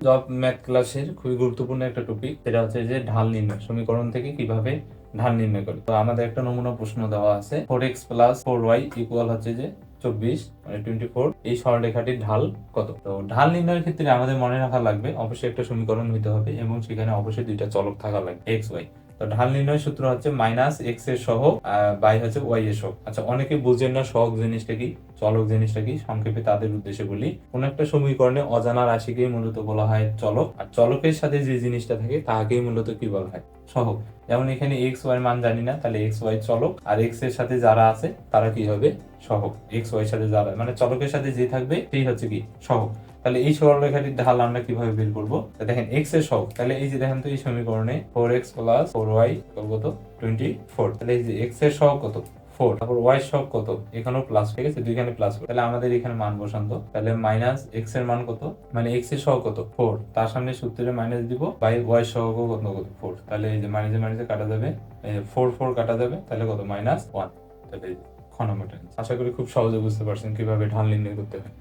Job math ক্লাসের খুবই গুরুত্বপূর্ণ একটা টপিক সেটা হচ্ছে যে ঢাল নির্ণয়, সমীকরণ থেকে কীভাবে ঢাল নির্ণয় করে। তো আমাদের একটা নমুনা প্রশ্ন দেওয়া আছে four x plus four y equal হচ্ছে যে চব্বিশ মানে টোয়েন্টি ফোর এই সরলরেখাটির ঢাল কত? তো ঢাল নির্ণয়ের ক্ষেত্রে আমাদের মনে রাখা লাগবে, অবশ্যই একটা সমীকরণ হতে হবে এবং সেখানে অবশ্যই দুইটা চলক থাকা লাগবে এক্স ওয়াই তো ঢাল নির্ণয় সূত্র হচ্ছে মাইনাস এক্সের সহ বাই হচ্ছে ওয়াই এর সহ আচ্ছা অনেকে বুঝেন না সহগ জিনিসটা কি, চলক জিনিসটা কি? সংক্ষেপে তাদের উদ্দেশ্যে বলি। কোন একটা সমীকরণে অজানা রাশিকেই মূলত বলা হয় চলক। আর চলকের সাথে যে জিনিসটা থাকে তাহাকেই মূলত কি বলা হয়? সহগ। যেমন এখানে এক্স ওয়াই মান জানি না, তাহলে এক্স ওয়াই চলক। আর এক্সের সাথে যারা আছে, তারা কি হবে? সহগ। এক্স ওয়াই সাথে যারা মানে চলকের সাথে যে থাকবে, সেই হচ্ছে কি? সহগ। তাহলে এই সরলরেখাটির ঢাল আমরা কীভাবে বের করব? তো দেখেন এক্সের সহগ। তাহলে এই যে দেখেন তো, এই সমীকরণে four x plus four y কত টোয়েন্টি ফোর তাহলে এই যে এক্সের সহগ কত? ফোর তারপর ওয়াই সহগ কত? এখানেও প্লাস ঠিক আছে? দুইখানে প্লাস তাহলে আমাদের এখানে মান বসান্ত। তাহলে মাইনাস এক্সের মান কত? মানে এক্সের সহগ কত? ফোর তার সামনে সূত্রে মাইনাস দিব বাই ওয়াই সহগ কত কত? ফোর তাহলে এই যে মাইনাসে মাইনাসে কাটা যাবে ফোর ফোর কাটা যাবে, তাহলে কত? মাইনাস ওয়ান তাহলে খ আশা করি খুব সহজে বুঝতে পারছেন কীভাবে ঢাল নির্ণয় করতে হয়।